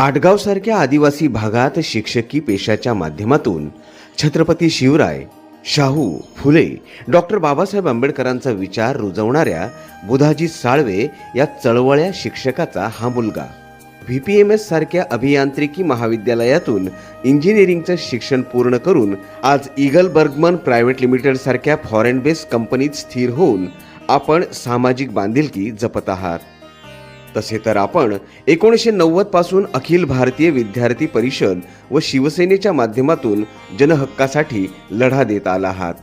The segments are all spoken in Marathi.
आटगावसारख्या आदिवासी भागात शिक्षकी पेशाच्या माध्यमातून छत्रपती शिवराय शाहू फुले डॉक्टर बाबासाहेब आंबेडकरांचा विचार रुजवणाऱ्या बुधाजी साळवे या चळवळ्या शिक्षकाचा हा मुलगा. व्ही पी एम एस सारख्या अभियांत्रिकी महाविद्यालयातून इंजिनिअरिंगचं शिक्षण पूर्ण करून आज इगल बर्गमन प्रायव्हेट लिमिटेड सारख्या फॉरेन बेस कंपनीत स्थिर होऊन आपण सामाजिक बांधिलकी जपत आहात. तसे तर आपण एकोणीसशे नव्वदपासून अखिल भारतीय विद्यार्थी परिषद व शिवसेनेच्या माध्यमातून जनहक्कासाठी लढा देत आला आहात.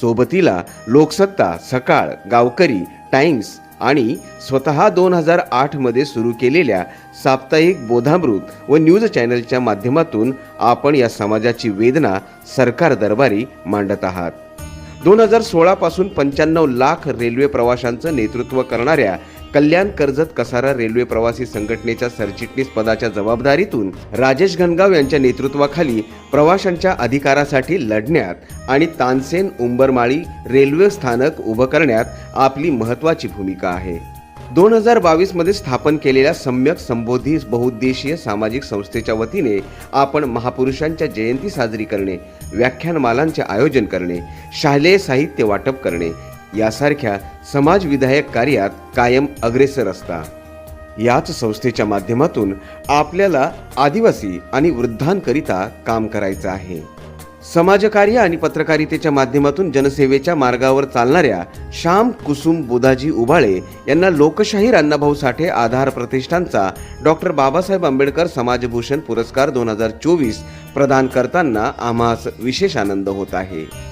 सोबतीला लोकसत्ता सकाळ गावकरी टाइम्स आणि स्वतः दोन हजार आठमध्ये सुरू केलेल्या साप्ताहिक बोधामृत व न्यूज चॅनलच्या माध्यमातून आपण या समाजाची वेदना सरकार दरबारी मांडत आहात. दोन हजार सोळापासून पंच्याण्णव लाख रेल्वे प्रवाशांचं नेतृत्व करणाऱ्या कल्याण कर्जत कसारा रेल्वे प्रवासी संघटनेच्या सरचिटणीस पदाच्या जबाबदारीतून राजेश घनगाव यांच्या नेतृत्वाखाली प्रवाशांच्या अधिकारासाठी लढण्यात आणि तानसेन उंबरमाळी रेल्वे स्थानक उभं करण्यात आपली महत्त्वाची भूमिका आहे. दोन हजार बावीसमध्ये स्थापन केलेल्या सम्यक संबोधी बहुउद्देशीय सामाजिक संस्थेच्या वतीने आपण महापुरुषांच्या जयंती साजरी करणे व्याख्यानमालांचे आयोजन करणे शालेय साहित्य वाटप करणे यासारख्या समाजविधायक कार्यात कायम अग्रेसर असता. याच संस्थेच्या माध्यमातून आपल्याला आदिवासी आणि वृद्धांकरिता काम करायचं आहे. समाजकार्य आणि पत्रकारितेच्या माध्यमातून जनसेवेच्या मार्गावर चालणाऱ्या श्याम कुसुम बुधाजी उबाळे यांना लोकशाहीर अण्णाभाऊ साठे आधार प्रतिष्ठानचा डॉक्टर बाबासाहेब आंबेडकर समाजभूषण पुरस्कार दोन हजार चोवीस प्रदान करताना आम्हास विशेष आनंद होत आहे.